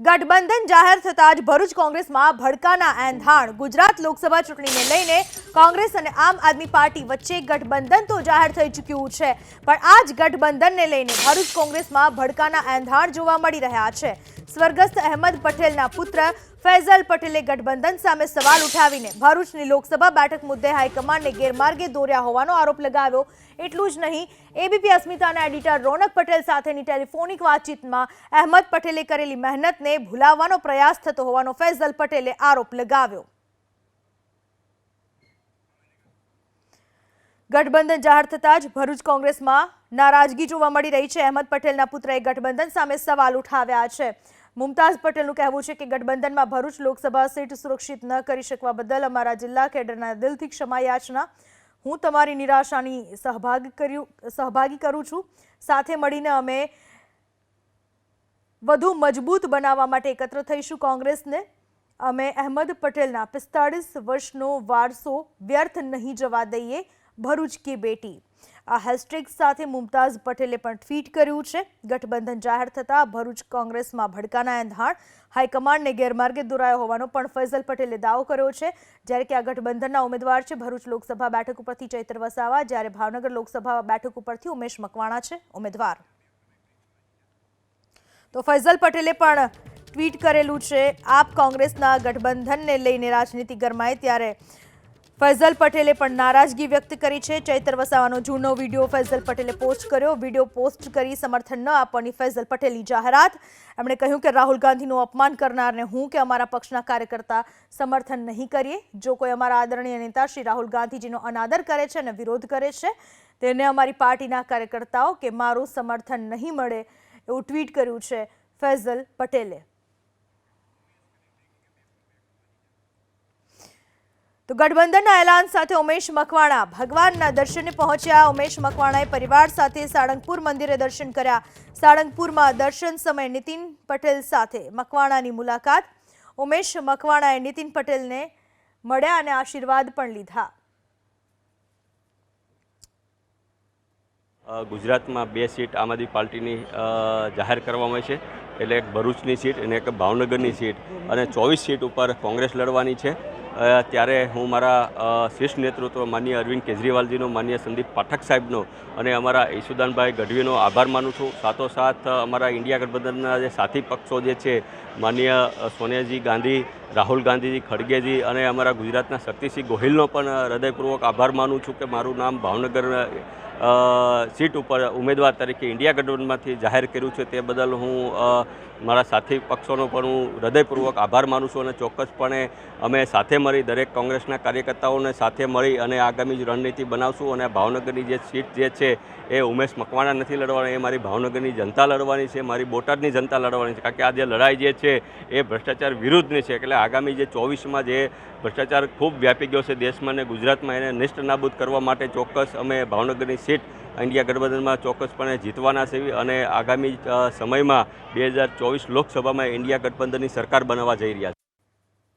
ગઠબંધન જાહેર થતાં જ ભરૂચ કોંગ્રેસમાં ભડકાના એંધાણ. ગુજરાત લોકસભા ચૂંટણીને લઈને કોંગ્રેસ અને આમ આદમી પાર્ટી વચ્ચે ગઠબંધન તો જાહેર થઈ ચૂક્યું છે, પણ આ જ ગઠબંધનને લઈને ભરૂચ કોંગ્રેસમાં ભડકાના એંધાણ જોવા મળી રહ્યા છે. સ્વર્ગસ્થ અહેમદ પટેલના પુત્ર ફૈઝલ પટેલે ગઠબંધન સામે સવાલ ઉઠાવીને ભરૂચની લોકસભા બેઠક મુદ્દે હાઈકમાન્ડને ગેરમાર્ગે દોર્યા હોવાનો આરોપ લગાવ્યો. એટલું જ નહીં, એબીપી અસ્મિતાના એડિટર રોનક પટેલ સાથેની ટેલિફોનિક વાતચીતમાં અહેમદ પટેલે કરેલી મહેનતને ભૂલાવવાનો પ્રયાસ થતો હોવાનો ફૈઝલ પટેલે આરોપ લગાવ્યો. ગઠબંધન જાહેર થતાં જ ભરૂચ કોંગ્રેસમાં નારાજગી જોવા મળી રહી છે. અહેમદ પટેલના પુત્રએ ગઠબંધન સામે સવાલ ઉઠાવ્યા છે. મુમતાઝ પટેલનું કહેવું છે કે ગઠબંધનમાં ભરૂચ લોકસભા સીટ સુરક્ષિત ન કરી શકવા બદલ અમારા જિલ્લા કેડરના દિલથી ક્ષમા યાચના. હું તમારી નિરાશાની સહભાગ કર્યું, સહભાગી કરું છું. સાથે મળીને અમે વધુ મજબૂત બનાવવા માટે એકત્ર થઈશું કોંગ્રેસને. અમે અહેમદ પટેલના પિસ્તાળીસ વર્ષનો વારસો વ્યર્થ નહીં જવા દઈએ. ભરૂચ કી બેટી. આ હેશટેગ સાથે મુમતાઝ પટેલે પણ ટ્વીટ કર્યું છે. ગઠબંધન જાહેર થતાં ભરૂચ કોંગ્રેસમાં ભડકાના એંધાણ, હાઈકમાન્ડને ગેરમાર્ગે દોરાયો હોવાનો પણ ફૈઝલ પટેલે દાવો કર્યો છે. જ્યારે કે આ ગઠબંધનના ઉમેદવાર છે, ભરૂચ લોકસભા બેઠક ઉપરથી ચૈત્ર વસાવા, જ્યારે ભાવનગર લોકસભા બેઠક ઉપરથી ઉમેશ મકવાણા છે, ઉમેદવાર. તો ફૈઝલ પટેલે પણ ટ્વીટ કરેલું છે, આપ કોંગ્રેસના ગઠબંધનને લઈને રાજનીતિ ગરમાય ત્યારે ફૈઝલ પટેલે પણ નારાજગી વ્યક્ત કરી છે. ચૈતર વસાવાનો જૂનો વીડિયો ફૈઝલ પટેલે પોસ્ટ કર્યો. વીડિયો પોસ્ટ કરી સમર્થન ન આપવાની ફૈઝલ પટેલની જાહેરાત. એમણે કહ્યું કે રાહુલ ગાંધીનું અપમાન કરનારને હું કે અમારા પક્ષના કાર્યકર્તા સમર્થન નહીં કરીએ. જો કોઈ અમારા આદરણીય નેતા શ્રી રાહુલ ગાંધીજીનો અનાદર કરે છે અને વિરોધ કરે છે, તેને અમારી પાર્ટીના કાર્યકર્તાઓ કે મારું સમર્થન નહીં મળે એવું ટ્વીટ કર્યું છે ફૈઝલ પટેલે. તો ગઠબંધનના એલાન સાથે ઉમેશ મકવાણા ભગવાનના દર્શને પહોંચ્યા. ઉમેશ મકવાણાએ પરિવાર સાથે સાળંગપુર મંદિરે દર્શન કર્યા. સાળંગપુરમાં દર્શન સમયે નીતિન પટેલ સાથે મકવાણાની મુલાકાત. ઉમેશ મકવાણાએ નીતિન પટેલને મળ્યા અને આશીર્વાદ પણ લીધા. ગુજરાતમાં બે સીટ આમ આદમી પાર્ટીની જાહેર કરવામાં આવી છે. એટલે એક ભરૂચની સીટ અને એક ભાવનગરની સીટ. અને ચોવીસ સીટ ઉપર કોંગ્રેસ લડવાની છે. ત્યારે હું મારા શ્રેષ્ઠ નેતૃત્વ માન્ય અરવિંદ કેજરીવાલજીનો, માન્ય સંદીપ પાઠક સાહેબનો અને અમારા ઈશુદાનભાઈ ગઢવીનો આભાર માનું છું. સાથોસાથ અમારા ઇન્ડિયા ગઠબંધનના જે સાથી પક્ષો જે છે માનનીય સોનિયાજી ગાંધી, રાહુલ ગાંધીજી ખડગેજી અને અમારા ગુજરાતના શક્તિસિંહ ગોહિલનો પણ હૃદયપૂર્વક આભાર માનું છું કે મારું નામ ભાવનગર સીટ ઉપર ઉમેદવાર તરીકે ઇન્ડિયા ગઠબંધનમાંથી જાહેર કર્યું છે. તે બદલ હું મારા સાથી પક્ષોનો પણ હું હૃદયપૂર્વક આભાર માનું છું અને ચોક્કસપણે અમે સાથે મળી દરેક કોંગ્રેસના કાર્યકર્તાઓને સાથે મળી અને આગામી જ રણનીતિ બનાવશું અને ભાવનગરની જે સીટ જે છે એ ઉમેશ મકવાણા નથી લડવાની, એ મારી ભાવનગરની જનતા લડવાની છે, મારી બોટાદની જનતા લડવાની છે. કારણ કે આ જે લડાઈ જે છે એ ભ્રષ્ટાચાર વિરુદ્ધની છે. એટલે આગામી જે ચોવીસમાં જે ભ્રષ્ટાચાર ખૂબ વ્યાપી ગયો છે દેશમાં અને ગુજરાતમાં એને નિષ્ઠ નાબૂદ કરવા માટે ચોક્કસ અમે ભાવનગરની સીટ ઇન્ડિયા ગઠબંધનમાં ચોક્કસપણે જીતવાના છે અને આગામી સમયમાં બે હજાર ચોવીસ લોકસભામાં ઇન્ડિયા ગઠબંધનની સરકાર બનાવવા જઈ રહ્યા છે.